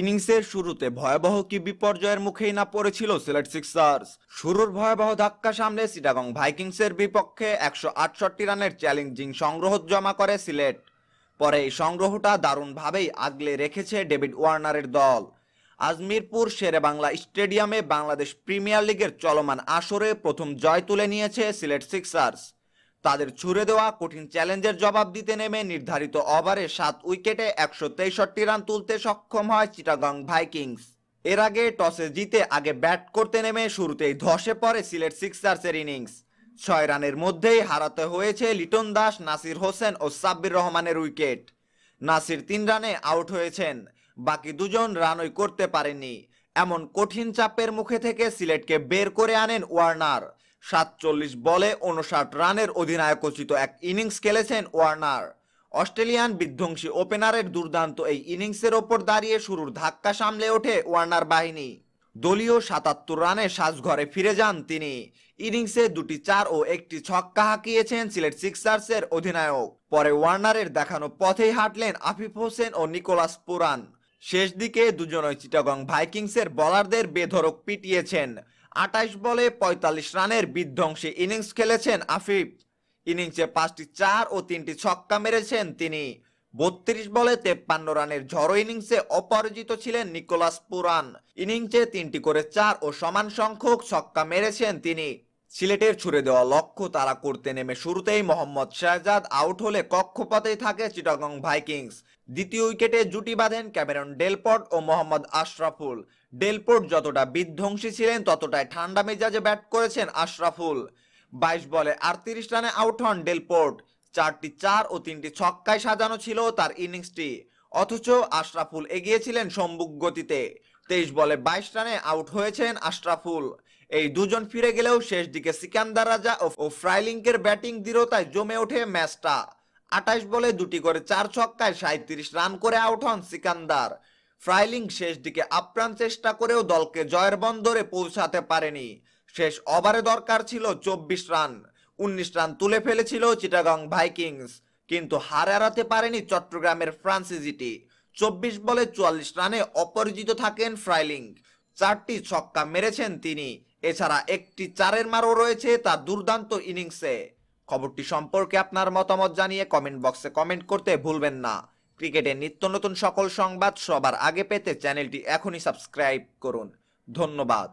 ইনিংসের শুরুতে ভয়াবহ কি বিপর্যয়ের মুখেই না পড়েছিল সিলেট সিক্সার্স। শুরুর ভয়াবহ ধাক্কা সামলে চিটাগং ভাইকিংসের বিপক্ষে একশো আটষট্টি রানের চ্যালেঞ্জিং সংগ্রহ জমা করে সিলেট। পরে এই সংগ্রহটা দারুণভাবেই আগলে রেখেছে ডেভিড ওয়ার্নারের দল। আজ মিরপুর শেরেবাংলা স্টেডিয়ামে বাংলাদেশ প্রিমিয়ার লিগের চলমান আসরে প্রথম জয় তুলে নিয়েছে সিলেট সিক্সার্স। তাদের ছুড়ে দেওয়া কঠিন চ্যালেঞ্জের জবাব দিতে নেমে নির্ধারিত ওভারে সাত উইকেটে একশো তেষট্টি রান তুলতে সক্ষম হয় চিটাগং ভাইকিংস। এর আগে টসে জিতে আগে ব্যাট করতে নেমে শুরুতেই ধসে পড়ে সিলেট সিক্সার্সের ইনিংস। ছয় রানের মধ্যেই হারাতে হয়েছে লিটন দাস, নাসির হোসেন ও সাব্বির রহমানের উইকেট। নাসির তিন রানে আউট হয়েছেন, বাকি দুজন রানই করতে পারেননি। এমন কঠিন চাপের মুখে থেকে সিলেটকে বের করে আনেন ওয়ার্নার। সাতচল্লিশ বলে উনষাট রানের অধিনায়কোচিত এক ইনিংস খেলেছেন ওয়ার্নার। অস্ট্রেলিয়ান বিধ্বংসী ওপেনারের দুর্দান্ত এই ইনিংসের ওপর দাঁড়িয়ে শুরুর ধাক্কা সামলে ওঠে ওয়ার্নার বাহিনী। দলীয় সাতাত্তর রানে সাজঘরে ফিরে যান তিনি। ইনিংসে দুটি চার ও একটি ছক্কা হাঁকিয়েছেন সিলেট সিক্সার্সের অধিনায়ক। পরে ওয়ার্নারের দেখানো পথেই হাঁটলেন আফিফ হোসেন ও নিকোলাস পুরান। শেষ দিকে দুজনই চিটাগং ভাইকিংসের বলারদের বেধরক পিটিয়েছেন। আটাইশ বলে পঁয়তাল্লিশ রানের বিধ্বংসী ইনিংস খেলেছেন আফিফ। ইনিংসে পাঁচটি চার ও তিনটি ছক্কা মেরেছেন তিনি। বত্রিশ বলে তেপ্পান্ন রানের ঝড়ো ইনিংসে অপরাজিত ছিলেন নিকোলাস পুরান। ইনিংসে তিনটি করে চার ও সমান সংখ্যক ছক্কা মেরেছেন তিনি। সিলেটের ছুড়ে দেওয়া লক্ষ্য তারা করতে নেমে শুরুতেই মোহাম্মদ শাহজাদ আউট হলে কক্ষপথেই থাকে চিটাগং ভাইকিংস। দ্বিতীয় উইকেটে জুটি বাঁধেন ক্যামেরন ডেলপোর্ট ও মোহাম্মদ আশরাফুল। ডেলপোর্ট যতটা বিধ্বংসী ছিলেন, ততটাই ঠান্ডা মেজাজে ব্যাট করেছেন আশরাফুল। বাইশ বলে আটত্রিশ রানে আউট হন ডেলপোর্ট। চারটি চার ও তিনটি ছক্কায় সাজানো ছিল তার ইনিংসটি। অথচ আশরাফুল এগিয়েছিলেন সম্মুখ গতিতে। তেইশ বলে বাইশ রানে আউট হয়েছেন আশরাফুল। এই দুজন ফিরে গেলেও শেষ দিকে সিকান্দার রাজা ও- ফ্রাইলিংকের ব্যাটিং দৃঢ়তায় জমে ওঠে ম্যাচটা। আঠাশ বলে দুটি করে চার ছক্কায় সাঁত্রিশ রান করে আউট হন সিকান্দার। ফ্রাইলিং শেষ দিকে আপ্রাণ চেষ্টা করেও দলকে জয়ের বন্দরে পৌঁছাতে পারেনি। শেষ ওভারে দরকার ছিল চব্বিশ রান। উনিশ রান তুলে ফেলেছিল চিটাগং ভাইকিংস, কিন্তু হার এড়াতে পারেনি চট্টগ্রামের ফ্রান্সিজিটি। চব্বিশ বলে চুয়াল্লিশ রানে অপরাজিত থাকেন ফ্রাইলিং। চারটি ছক্কা মেরেছেন তিনি। এছাড়া একটি চারের মারও রয়েছে তা দুর্দান্ত ইনিংসে। খবরটি সম্পর্কে আপনার মতামত জানিয়ে কমেন্ট বক্সে কমেন্ট করতে ভুলবেন না। ক্রিকেটের নিত্য নতুন সকল সংবাদ সবার আগে পেতে চ্যানেলটি এখনই সাবস্ক্রাইব করুন। ধন্যবাদ।